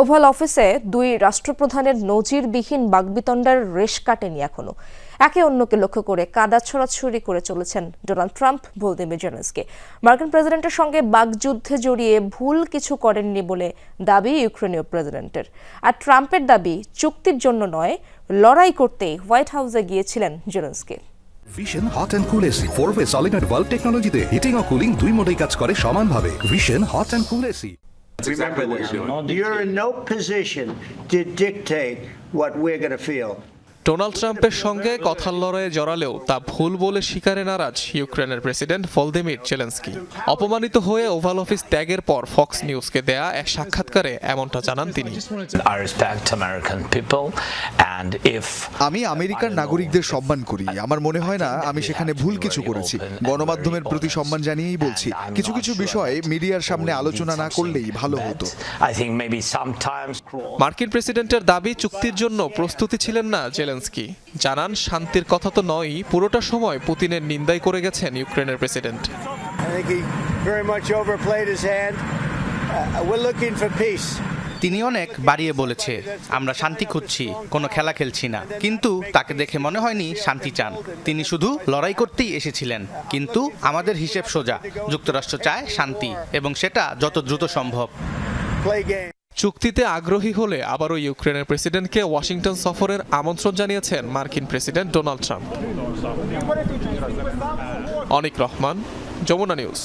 Oval অফিসে দুই রাষ্ট্রপ্রধানের নজিরবিহীন বাগবিতণ্ডার রেশ কাটেনি এখনও। একে অন্যকে লক্ষ্য করে কাদা ছড়াছড়ি করে চলেছেন ডোনাল্ড ট্রাম্প, ভোলদিমির জেলেন্সকে। মার্কিন প্রেসিডেন্টের সঙ্গে বাগযুদ্ধে জড়িয়ে ভুল কিছু করেননি বলে দাবি ইউক্রেনীয় প্রেসিডেন্টের। আর ট্রাম্পের দাবি চুক্তির জন্য নয়, লড়াই করতেই হোয়াইট হাউসে গিয়েছিলেন জেলেন্সকে। Vision hot and cool AC four way solid valve টেকনোলজিতে হিটিং ও কুলিং দুই মোডেই কাজ করে সমানভাবে। Vision hot and cool AC Remember this, you're in no position to dictate what we're going to feel. Donald ট্রাম্পের সঙ্গে কথার লড়াইয়ে জড়ালেও তা ভুল বলে স্বীকারে নারাজ ইউক্রেনের প্রেসিডেন্ট ভলদিমির জেলেন্সকি। অপমানিত হয়ে ওভাল অফিস ত্যাগের পর ফক্স নিউজকে দেয়া এক সাক্ষাৎকারে এমনটা জানান তিনি। আমি আমেরিকার নাগরিকদের সম্মান করি। আমার মনে হয় না আমি সেখানে ভুল কিছু করেছি। গণমাধ্যমের প্রতি সম্মান জানিয়েই বলছি। কিছু কিছু বিষয়ে মিডিয়ার সামনে আলোচনা না করলেই ভালো হতো। মার্কিন প্রেসিডেন্টের দাবি চুক্তির জন্য প্রস্তুতি ছিলেন না জেলেন্সকি জানান শান্তির কথা তো নয়ই পুরোটা সময় পুতিনের নিন্দাই করে গেছেন ইউক্রেনের প্রেসিডেন্ট. Uh. তিনি অনেক বাড়িয়ে বলেছে আমরা শান্তি খুঁজছি কোনো খেলা খেলছি না কিন্তু তাকে দেখে মনে হয়নি শান্তি চান তিনি শুধু লড়াই করতেই এসেছিলেন কিন্তু আমাদের হিসেব সোজা যুক্তরাষ্ট্র চায় শান্তি এবং সেটা যত দ্রুত সম্ভব. চুক্তিতে আগ্রহী হলে আবারও ইউক্রেনের প্রেসিডেন্টকে ওয়াশিংটন সফরের আমন্ত্রণ জানিয়েছেন মার্কিন president Donald Trump. Anik Rahman, Jamuna news.